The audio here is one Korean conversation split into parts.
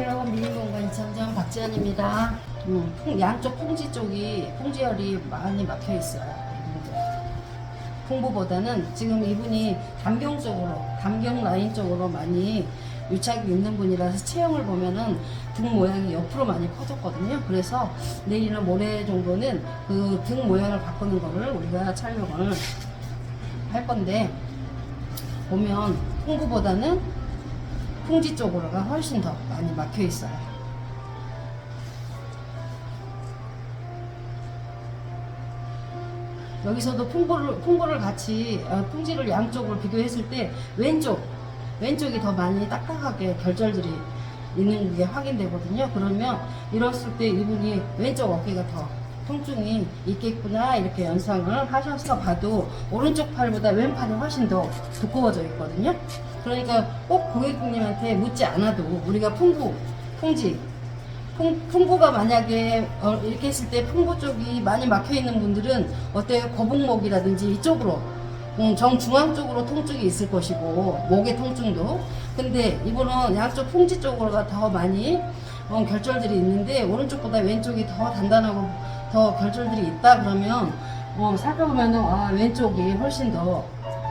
안녕하세요. 미인공간 이천장 박지연입니다. 음, 풍- 양쪽 풍지 쪽이 풍지열이 많이 막혀 있어요. 풍부보다는 지금 이분이 담경 쪽으로, 담경 라인 쪽으로 많이 유착이 있는 분이라서 체형을 보면은 등 모양이 옆으로 많이 퍼졌거든요. 그래서 내일이나 모레 정도는 그 등 모양을 바꾸는 거를 우리가 촬영을 할 건데 보면 풍부보다는 풍지 쪽으로가 훨씬 더 많이 막혀 있어요. 여기서도 풍부를, 풍부를 같이, 어, 풍지를 양쪽으로 비교했을 때 왼쪽, 왼쪽이 더 많이 딱딱하게 결절들이 있는 게 확인되거든요. 그러면 이랬을 때 이분이 왼쪽 어깨가 더 통증이 있겠구나 이렇게 연상을 하셔서 봐도 오른쪽 팔보다 왼팔이 훨씬 더 두꺼워져 있거든요. 그러니까 꼭 고객님한테 묻지 않아도 우리가 풍부, 풍지, 풍, 풍부가 만약에 어, 이렇게 했을 때 풍부 쪽이 많이 막혀 있는 분들은 어때요? 거북목이라든지 이쪽으로 음, 정중앙 쪽으로 통증이 있을 것이고 목의 통증도 근데 이분은 양쪽 풍지 쪽으로가 더 많이 어, 결절들이 있는데 오른쪽보다 왼쪽이 더 단단하고 더 결절들이 있다 그러면 어, 살펴보면은 아 왼쪽이 훨씬 더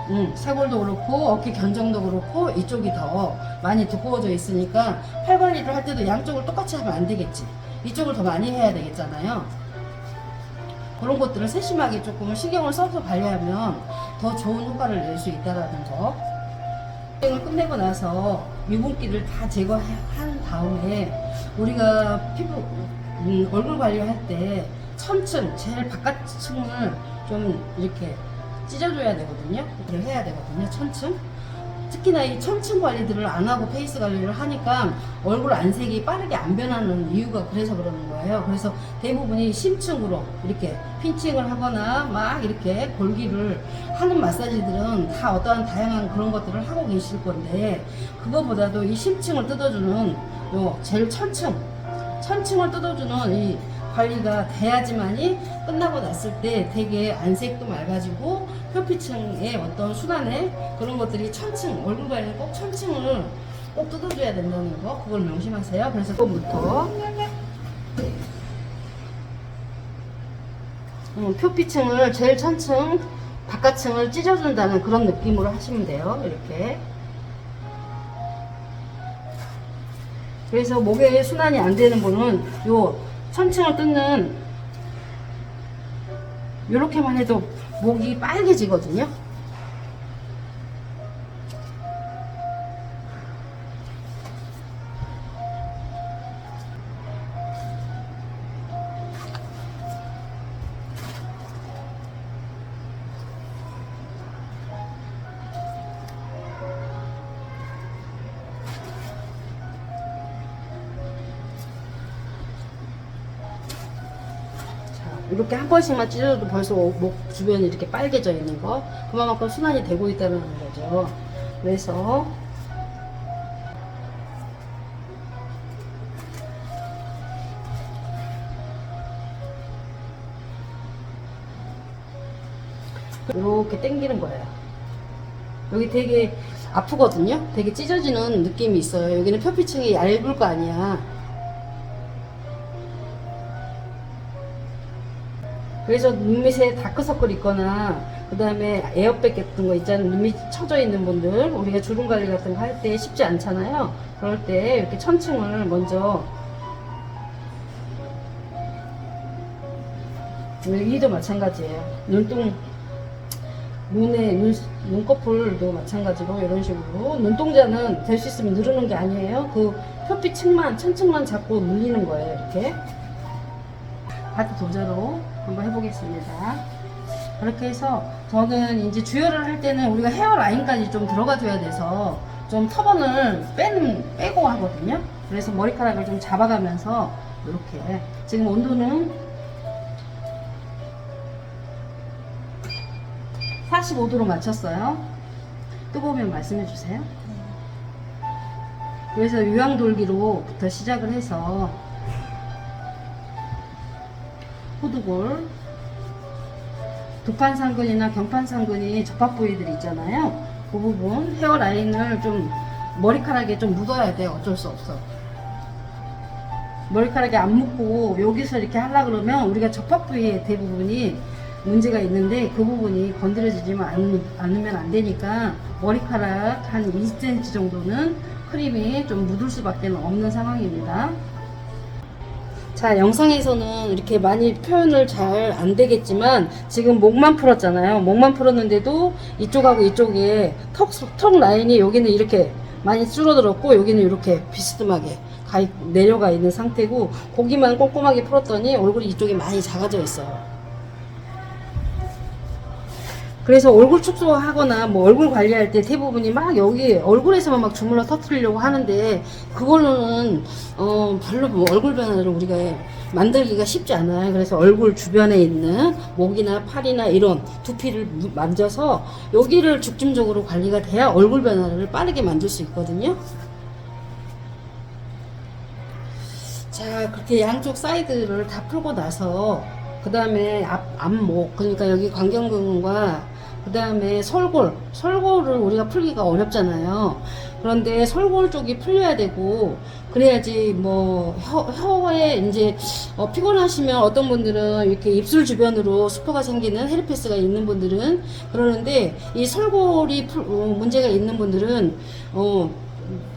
음, 쇄골도 그렇고 어깨 견정도 그렇고 이쪽이 더 많이 두꺼워져 있으니까 팔 관리를 할 때도 양쪽을 똑같이 하면 안 되겠지. 이쪽을 더 많이 해야 되겠잖아요. 그런 것들을 세심하게 조금 신경을 써서 관리하면 더 좋은 효과를 낼 수 있다라는 거. 을 끝내고 나서 유분기를 다 제거한 다음에 우리가 피부 음, 얼굴 관리할 때 천층 제일 바깥층을 좀 이렇게 찢어줘야 되거든요. 그렇게 해야 되거든요. 천층. 특히나 이 천층 관리들을 안 하고 페이스 관리를 하니까 얼굴 안색이 빠르게 안 변하는 이유가 그래서 그러는 거예요. 그래서 대부분이 심층으로 이렇게 핀칭을 하거나 막 이렇게 골기를 하는 마사지들은 다 어떠한 다양한 그런 것들을 하고 계실 건데 그거보다도 이 심층을 뜯어주는 요 제일 천층 천층을 뜯어주는 이 관리가 돼야지만이 끝나고 났을 때 되게 안색도 맑아지고 표피층의 어떤 순환에 그런 것들이 천층 얼굴 관리는 꼭 천층을 꼭 뜯어줘야 된다는 거 그걸 명심하세요. 그래서 그거부터 음, 표피층을 제일 천층 바깥층을 찢어준다는 그런 느낌으로 하시면 돼요. 이렇게 그래서 목에 순환이 안 되는 분은 요 천층을 뜯는 요렇게만 해도 목이 빨개지거든요. 이렇게 한 번씩만 찢어도 벌써 목 주변이 이렇게 빨개져 있는 거 그만큼 순환이 되고 있다는 거죠. 그래서 이렇게 당기는 거예요. 여기 되게 아프거든요. 되게 찢어지는 느낌이 있어요. 여기는 표피층이 얇을 거 아니야. 그래서 눈밑에 다크서클 있거나 그 다음에 에어백 같은 거 있잖아요. 눈밑 처져 있는 분들 우리가 주름 관리 같은 거 할 때 쉽지 않잖아요. 그럴 때 이렇게 천층을 먼저 여기도 마찬가지예요. 눈동 눈에 눈, 눈꺼풀도 마찬가지로 이런 식으로. 눈동자는 될 수 있으면 누르는 게 아니에요. 그 표피 층만 천층만 잡고 눌리는 거예요 이렇게. 바트 도자로 한번 해보겠습니다. 그렇게 해서 저는 이제 주열을 할 때는 우리가 헤어 라인까지 좀 들어가 줘야 돼서 좀 터번을 빼는, 빼고 하거든요. 그래서 머리카락을 좀 잡아가면서 이렇게 지금 온도는 45도로 맞췄어요. 뜨거우면 말씀해 주세요. 그래서 유황돌기로부터 시작을 해서 호두골, 두판상근이나 경판상근이 접합 부위들 있잖아요. 그 부분 헤어 라인을 좀 머리카락에 좀 묻어야 돼. 어쩔 수 없어. 머리카락이 안 묶고 여기서 이렇게 하려 그러면 우리가 접합 부위에 대부분이 문제가 있는데 그 부분이 건드려지지만 않- 않으면 안 되니까 머리카락 한 2cm 정도는 크림이 좀 묻을 수밖에 없는 상황입니다. 자, 영상에서는 이렇게 많이 표현을 잘 안 되겠지만 지금 목만 풀었잖아요. 목만 풀었는데도 이쪽하고 이쪽에 턱, 턱 라인이 여기는 이렇게 많이 줄어들었고 여기는 이렇게 비스듬하게 가 있- 내려가 있는 상태고 고기만 꼼꼼하게 풀었더니 얼굴이 이쪽이 많이 작아져 있어요. 그래서 얼굴 축소하거나 뭐 얼굴 관리할 때 대부분이 막 여기 얼굴에서만 막 주물러 터트리려고 하는데 그걸로는 어 별로 뭐 얼굴 변화를 우리가 만들기가 쉽지 않아요. 그래서 얼굴 주변에 있는 목이나 팔이나 이런 두피를 무- 만져서 여기를 중점적으로 관리가 돼야 얼굴 변화를 빠르게 만들 수 있거든요. 자 그렇게 양쪽 사이드를 다 풀고 나서 그 다음에 앞 앞목 그러니까 여기 광경근과 그 다음에 설골. 설골을 우리가 풀기가 어렵잖아요. 그런데 설골 쪽이 풀려야 되고 그래야지 뭐 혀, 혀에 이제 어, 피곤하시면 어떤 분들은 이렇게 입술 주변으로 수포가 생기는 헤르페스가 있는 분들은 그러는데 이 설골이 풀- 어, 문제가 있는 분들은 어,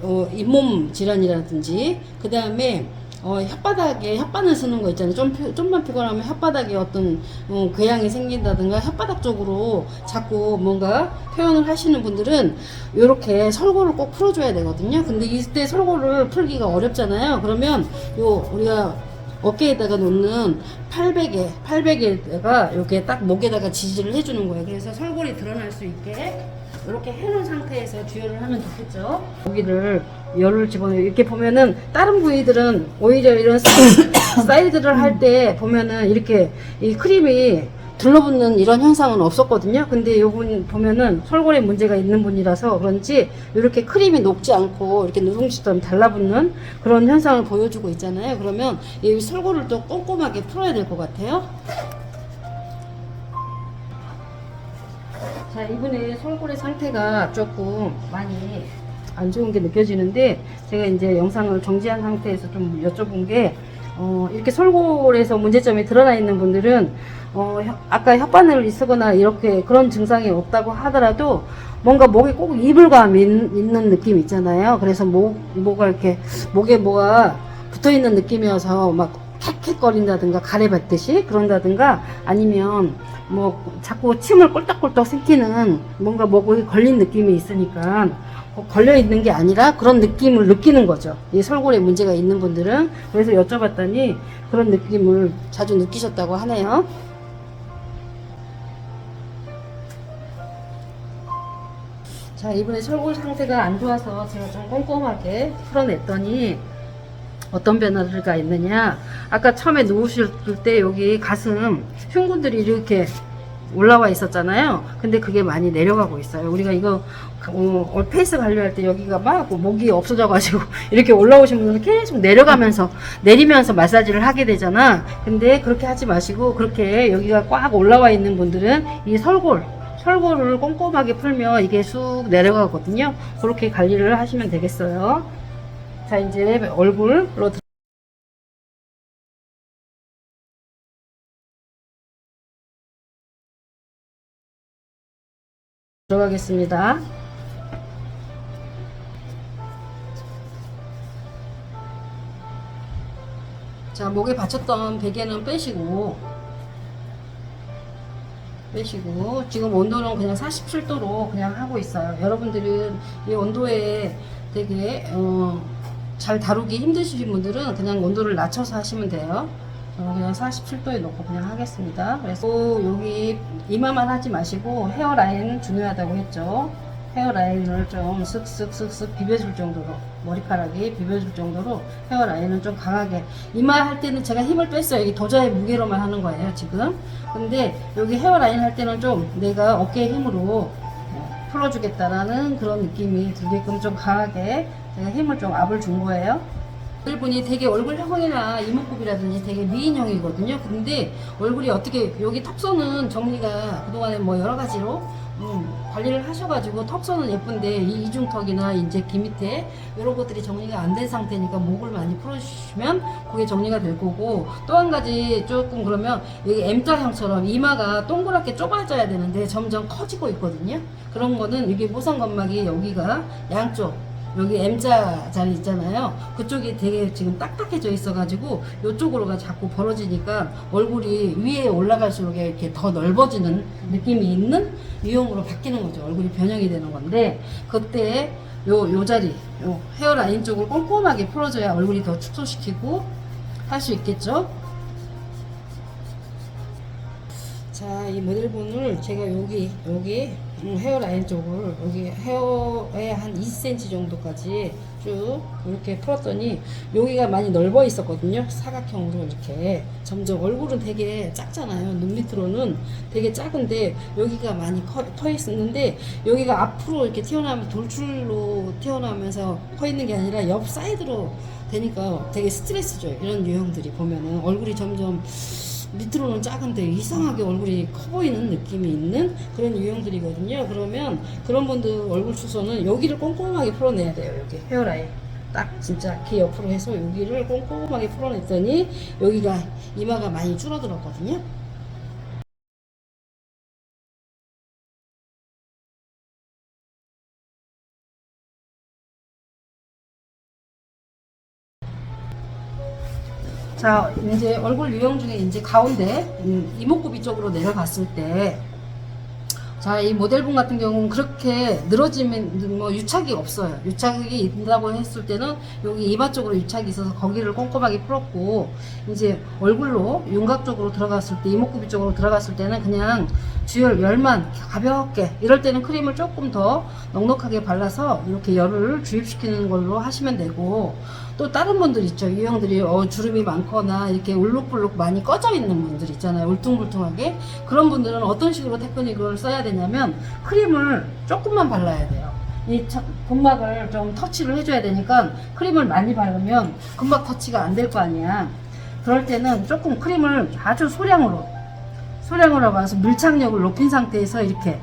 어, 잇몸 질환이라든지 그 다음에 어, 혓바닥에 혓바늘 쓰는 거 있잖아요. 좀, 피- 좀만 피곤하면 혓바닥에 어떤 어, 궤양이 생긴다든가 혓바닥 쪽으로 자꾸 뭔가 표현을 하시는 분들은 이렇게 설골을 꼭 풀어줘야 되거든요. 근데 이때 설골을 풀기가 어렵잖아요. 그러면 요 우리가 어깨에다가 놓는 팔베개, 팔베개에다가 이렇게 딱 목에다가 지지를 해주는 거예요. 그래서 설골이 드러날 수 있게 이렇게 해놓은 상태에서 주열을 하면 좋겠죠. 고기를 열을 집어넣어 이렇게 보면은 다른 부위들은 오히려 이런 사- 사이드를 할 때 보면은 이렇게 이 크림이 둘러붙는 이런 현상은 없었거든요. 근데 요분 보면은 설골에 문제가 있는 분이라서 그런지 이렇게 크림이 녹지 않고 이렇게 누룽지처럼 달라붙는 그런 현상을 보여주고 있잖아요. 그러면 이 설골을 또 꼼꼼하게 풀어야 될 것 같아요. 자, 이분의 설골의 상태가 조금 많이 안 좋은 게 느껴지는데 제가 이제 영상을 정지한 상태에서 좀 여쭤본 게 어, 이렇게 설골에서 문제점이 드러나 있는 분들은 어, 혀- 아까 혓바늘 쓰거나 이렇게 그런 증상이 없다고 하더라도 뭔가 목에 꼭 이불감 있- 있는 느낌 있잖아요. 그래서 목, 뭐가 이렇게 목에 뭐가 붙어 있는 느낌이어서 막 캑캑거린다든가 가래받듯이 그런다든가 아니면 뭐 자꾸 침을 꼴딱꼴딱 삼키는 뭔가 목에 걸린 느낌이 있으니까 어, 걸려 있는 게 아니라 그런 느낌을 느끼는 거죠. 이 설골에 문제가 있는 분들은 그래서 여쭤봤더니 그런 느낌을 자주 느끼셨다고 하네요. 자 이번에 설골 상태가 안 좋아서 제가 좀 꼼꼼하게 풀어냈더니 어떤 변화가 있느냐. 아까 처음에 누우실 때 여기 가슴 흉근들이 이렇게 올라와 있었잖아요. 근데 그게 많이 내려가고 있어요. 우리가 이거 어, 어, 페이스 관리할 때 여기가 막 목이 없어져 가지고 이렇게 올라오신 분들은 계속 내려가면서 내리면서 마사지를 하게 되잖아. 근데 그렇게 하지 마시고 그렇게 여기가 꽉 올라와 있는 분들은 이 설골 설골을 꼼꼼하게 풀면 이게 쑥 내려가거든요. 그렇게 관리를 하시면 되겠어요 자 이제 얼굴로 들- 들어가겠습니다. 자 목에 받쳤던 베개는 빼시고 빼시고 지금 온도는 그냥 47도로 그냥 하고 있어요. 여러분들은 이 온도에 되게 어, 잘 다루기 힘드신 분들은 그냥 온도를 낮춰서 하시면 돼요. 저는 그냥 47도에 놓고 그냥 하겠습니다. 그래서 여기 이마만 하지 마시고 헤어라인 중요하다고 했죠. 헤어라인을 좀 쓱쓱쓱쓱 비벼줄 정도로 머리카락이 비벼줄 정도로 헤어라인을 좀 강하게 이마 할 때는 제가 힘을 뺐어요. 여기 도자의 무게로만 하는 거예요 지금. 근데 여기 헤어라인 할 때는 좀 내가 어깨 힘으로 풀어주겠다라는 그런 느낌이 들게끔 좀 강하게 제가 힘을 좀 압을 준 거예요. 분이 되게 얼굴형이나 이목구비라든지 되게 미인형이거든요. 근데 얼굴이 어떻게 여기 턱선은 정리가 그동안에 뭐 여러 가지로 음, 관리를 하셔가지고 턱선은 예쁜데 이 이중턱이나 이제 귀 밑에 이런 것들이 정리가 안 된 상태니까 목을 많이 풀어주시면 그게 정리가 될 거고 또 한 가지 조금 그러면 여기 M자형처럼 이마가 동그랗게 좁아져야 되는데 점점 커지고 있거든요. 그런 거는 이게 모상건막이 여기가 양쪽 여기 M자 자리 있잖아요. 그쪽이 되게 지금 딱딱해져 있어가지고 이쪽으로가 자꾸 벌어지니까 얼굴이 위에 올라갈수록 이렇게 더 넓어지는 느낌이 있는 유형으로 바뀌는 거죠. 얼굴이 변형이 되는 건데 그때 요, 요 자리, 요 헤어라인 쪽을 꼼꼼하게 풀어줘야 얼굴이 더 축소시키고 할 수 있겠죠. 자, 이 모델분을 제가 여기, 여기, 음, 헤어라인 쪽을, 여기 헤어에 한 2cm 정도까지 쭉 이렇게 풀었더니 여기가 많이 넓어 있었거든요. 사각형으로 이렇게. 점점 얼굴은 되게 작잖아요. 눈 밑으로는 되게 작은데 여기가 많이 커, 퍼 있었는데 여기가 앞으로 이렇게 튀어나오면 돌출로 튀어나오면서 퍼 있는 게 아니라 옆 사이드로 되니까 되게 스트레스죠. 이런 유형들이 보면은 얼굴이 점점 밑으로는 작은데 이상하게 얼굴이 커 보이는 느낌이 있는 그런 유형들이거든요. 그러면 그런 분들 얼굴 축소는 여기를 꼼꼼하게 풀어내야 돼요. 여기 헤어라인. 딱 진짜 귀 옆으로 해서 여기를 꼼꼼하게 풀어냈더니 여기가 이마가 많이 줄어들었거든요. 자, 이제 얼굴 유형 중에 이제 가운데 음, 이목구비 쪽으로 내려갔을 때, 자, 이 모델분 같은 경우는 그렇게 늘어지면 뭐 유착이 없어요. 유착이 있다고 했을 때는 여기 이마 쪽으로 유착이 있어서 거기를 꼼꼼하게 풀었고, 이제 얼굴로 윤곽 쪽으로 들어갔을 때, 이목구비 쪽으로 들어갔을 때는 그냥 주열 열만 가볍게, 이럴 때는 크림을 조금 더 넉넉하게 발라서 이렇게 열을 주입시키는 걸로 하시면 되고, 또 다른 분들 있죠. 유형들이 어, 주름이 많거나 이렇게 울룩불룩 많이 꺼져 있는 분들 있잖아요. 울퉁불퉁하게. 그런 분들은 어떤 식으로 테크닉을 써야 되냐면 크림을 조금만 발라야 돼요. 이 차- 근막을 좀 터치를 해줘야 되니까 크림을 많이 바르면 근막 터치가 안 될 거 아니야. 그럴 때는 조금 크림을 아주 소량으로 소량으로 가서 밀착력을 높인 상태에서 이렇게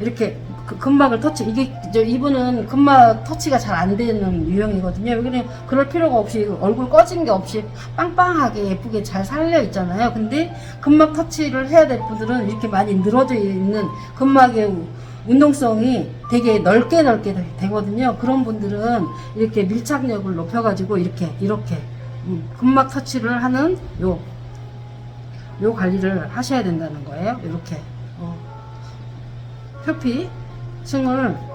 이렇게 그 근막을 터치 이게 저 이분은 근막 터치가 잘 안 되는 유형이거든요. 여기는 그럴 필요가 없이 얼굴 꺼진 게 없이 빵빵하게 예쁘게 잘 살려 있잖아요. 근데 근막 터치를 해야 될 분들은 이렇게 많이 늘어져 있는 근막의 운동성이 되게 넓게 넓게 되- 되거든요. 그런 분들은 이렇게 밀착력을 높여가지고 이렇게 이렇게 음, 근막 터치를 하는 요 요 관리를 하셔야 된다는 거예요. 이렇게 어. 표피 층을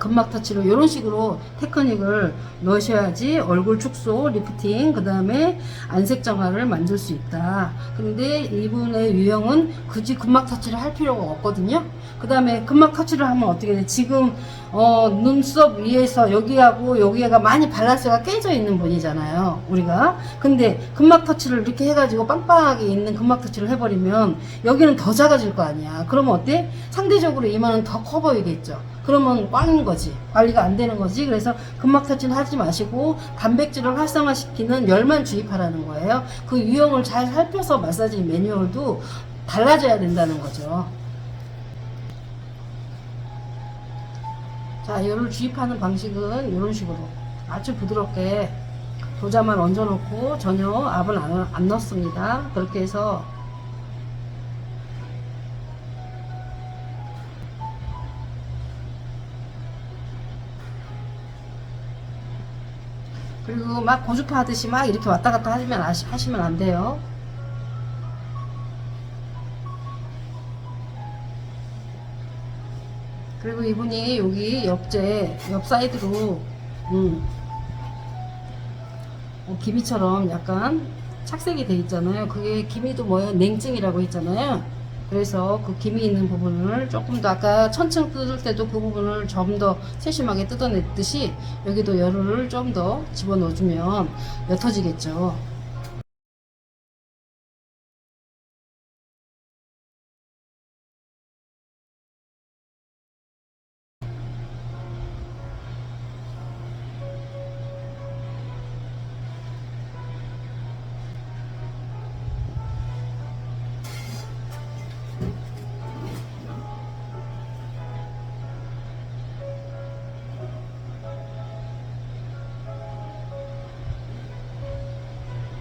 근막 터치로 이런 식으로 테크닉을 넣으셔야지 얼굴 축소, 리프팅, 그 다음에 안색 정화를 만들 수 있다. 근데 이분의 유형은 굳이 근막 터치를 할 필요가 없거든요. 그 다음에 근막 터치를 하면 어떻게 돼? 지금 어, 눈썹 위에서 여기하고 여기가 많이 밸런스가 깨져 있는 분이잖아요. 우리가. 근데 근막 터치를 이렇게 해가지고 빵빵하게 있는 근막 터치를 해버리면 여기는 더 작아질 거 아니야. 그러면 어때? 상대적으로 이마는 더 커 보이겠죠. 그러면 꽝인 거지. 관리가 안 되는 거지. 그래서 근막 터치는 하지 마시고 단백질을 활성화시키는 열만 주입하라는 거예요. 그 유형을 잘 살펴서 마사지 매뉴얼도 달라져야 된다는 거죠. 자, 열을 주입하는 방식은 이런 식으로 아주 부드럽게 도자만 얹어놓고 전혀 압을 안, 안 넣습니다. 그렇게 해서 그리고 막 고주파 하듯이 막 이렇게 왔다 갔다 하시면, 하시면 안 돼요. 그리고 이분이 여기 옆제, 옆 사이드로, 음, 어, 기미처럼 약간 착색이 돼 있잖아요. 그게 기미도 뭐예요? 냉증이라고 했잖아요. 그래서 그 기미 있는 부분을 조금 더 아까 천층 뜯을 때도 그 부분을 좀 더 세심하게 뜯어냈듯이 여기도 열을 좀 더 집어넣어주면 옅어지겠죠.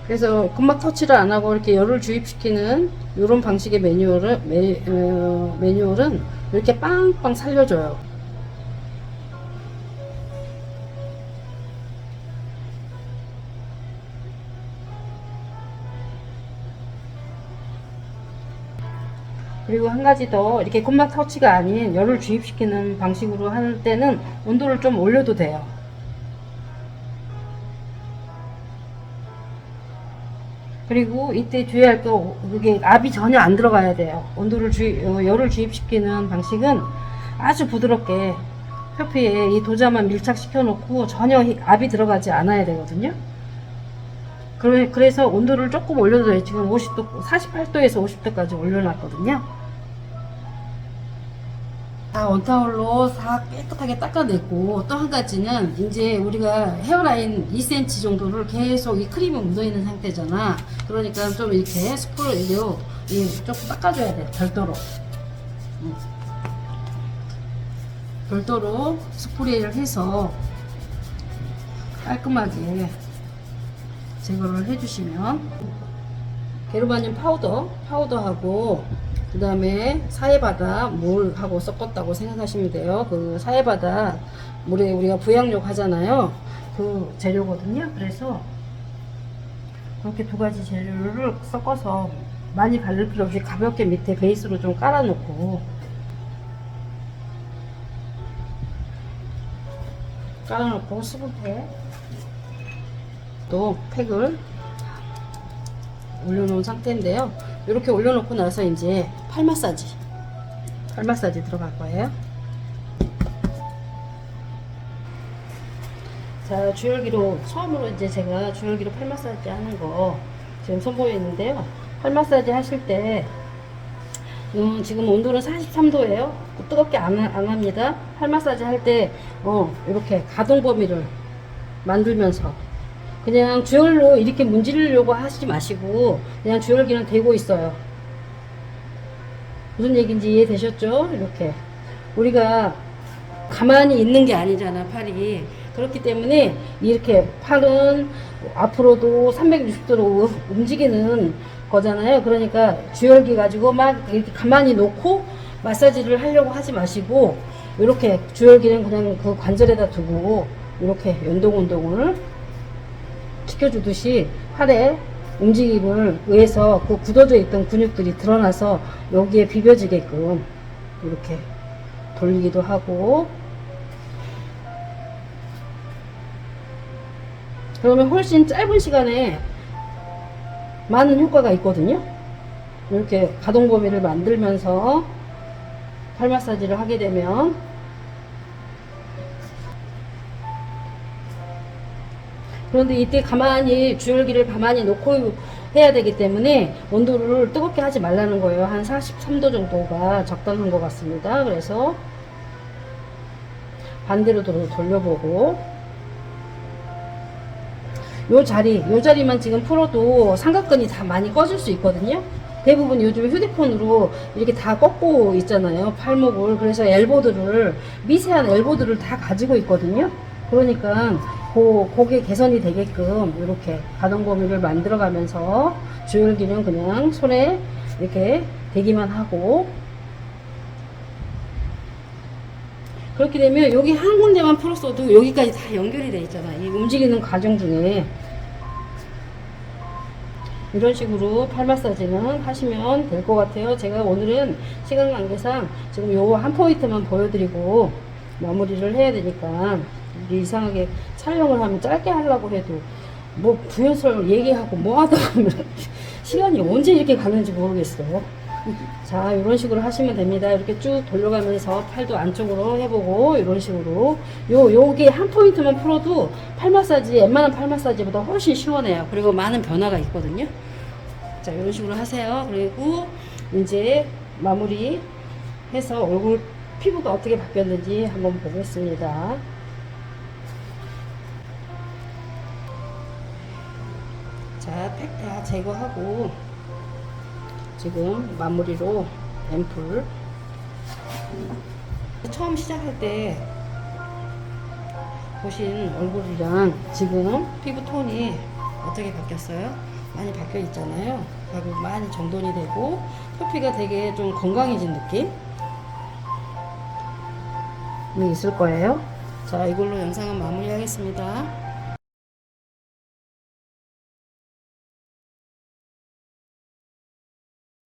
그래서 금막 터치를 안 하고 이렇게 열을 주입시키는 이런 방식의 매뉴얼은 매, 어, 매뉴얼은 이렇게 빵빵 살려줘요. 그리고 한 가지 더 이렇게 콤막 터치가 아닌 열을 주입시키는 방식으로 할 때는 온도를 좀 올려도 돼요. 그리고 이때 주의할 거 이게 압이 전혀 안 들어가야 돼요. 온도를 주입, 어, 열을 주입시키는 방식은 아주 부드럽게 표피에 이 도자만 밀착시켜 놓고 전혀 히- 압이 들어가지 않아야 되거든요. 그래, 그래서 온도를 조금 올려도 돼요. 지금 50도, 48도에서 50도까지 올려놨거든요. 다 원타올로 다 깨끗하게 닦아냈고 또 한 가지는 이제 우리가 헤어라인 2cm 정도를 계속 이 크림이 묻어있는 상태잖아. 그러니까 좀 이렇게 스프레이로 이 조금 닦아줘야 돼 별도로. 음. 별도로 스프레이를 해서 깔끔하게 제거를 해주시면. 게르마늄 파우더 파우더하고 그 다음에 사해바다 물하고 섞었다고 생각하시면 돼요. 그 사해바다 물에 우리가 부양욕 하잖아요. 그 재료거든요. 그래서 그렇게 두 가지 재료를 섞어서 많이 바를 필요 없이 가볍게 밑에 베이스로 좀 깔아놓고 깔아놓고 수분팩 또 팩을 올려놓은 상태인데요. 이렇게 올려놓고 나서 이제 팔 마사지, 팔 마사지 들어갈 거예요. 자, 주열기로 처음으로 이제 제가 주열기로 팔 마사지 하는 거 지금 선보이는데요. 팔 마사지 하실 때 음, 지금 온도는 43도예요. 뜨겁게 안, 안 합니다. 팔 마사지 할 때, 어, 이렇게 가동 범위를 만들면서 그냥 주열로 이렇게 문지르려고 하시지 마시고 그냥 주열기는 되고 있어요. 무슨 얘기인지 이해되셨죠? 이렇게 우리가 가만히 있는 게 아니잖아 팔이 그렇기 때문에 이렇게 팔은 앞으로도 360도로 움직이는 거잖아요. 그러니까 주열기 가지고 막 이렇게 가만히 놓고 마사지를 하려고 하지 마시고 이렇게 주열기는 그냥 그 관절에다 두고 이렇게 연동 운동을 시켜주듯이 팔에 움직임을 의해서 그 굳어져 있던 근육들이 드러나서 여기에 비벼지게끔 이렇게 돌리기도 하고 그러면 훨씬 짧은 시간에 많은 효과가 있거든요. 이렇게 가동 범위를 만들면서 팔 마사지를 하게 되면 그런데 이때 가만히 주열기를 가만히 놓고 해야 되기 때문에 온도를 뜨겁게 하지 말라는 거예요. 한 43도 정도가 적당한 것 같습니다. 그래서 반대로 돌- 돌려보고 요 자리, 요 자리만 지금 풀어도 삼각근이 다 많이 꺼질 수 있거든요. 대부분 요즘 휴대폰으로 이렇게 다 꺾고 있잖아요. 팔목을. 그래서 엘보드를, 미세한 엘보드를 다 가지고 있거든요. 그러니까, 고, 그게 개선이 되게끔 이렇게 가동 범위를 만들어 가면서 주열기는 그냥 손에 이렇게 대기만 하고 그렇게 되면 여기 한 군데만 풀었어도 여기까지 다 연결이 돼 있잖아. 이 움직이는 과정 중에. 이런 식으로 팔 마사지는 하시면 될 것 같아요. 제가 오늘은 시간 관계상 지금 요 한 포인트만 보여드리고 마무리를 해야 되니까 이상하게 촬영을 하면 짧게 하려고 해도 뭐 부연설 얘기하고 뭐 하다 보면 시간이 언제 이렇게 가는지 모르겠어요. 자, 이런 식으로 하시면 됩니다. 이렇게 쭉 돌려가면서 팔도 안쪽으로 해보고, 이런 식으로. 요, 요게 한 포인트만 풀어도 팔 마사지, 웬만한 팔 마사지보다 훨씬 시원해요. 그리고 많은 변화가 있거든요. 자, 이런 식으로 하세요. 그리고 이제 마무리 해서 얼굴 피부가 어떻게 바뀌었는지 한번 보겠습니다. 자, 팩 다 제거하고, 지금 마무리로 앰플 처음 시작할 때 보신 얼굴이랑 지금 피부 톤이 어떻게 바뀌었어요? 많이 바뀌어 있잖아요. 하고 많이 정돈이 되고 표피가 되게 좀 건강해진 느낌? 이 있을 거예요. 자, 이걸로 영상은 마무리하겠습니다.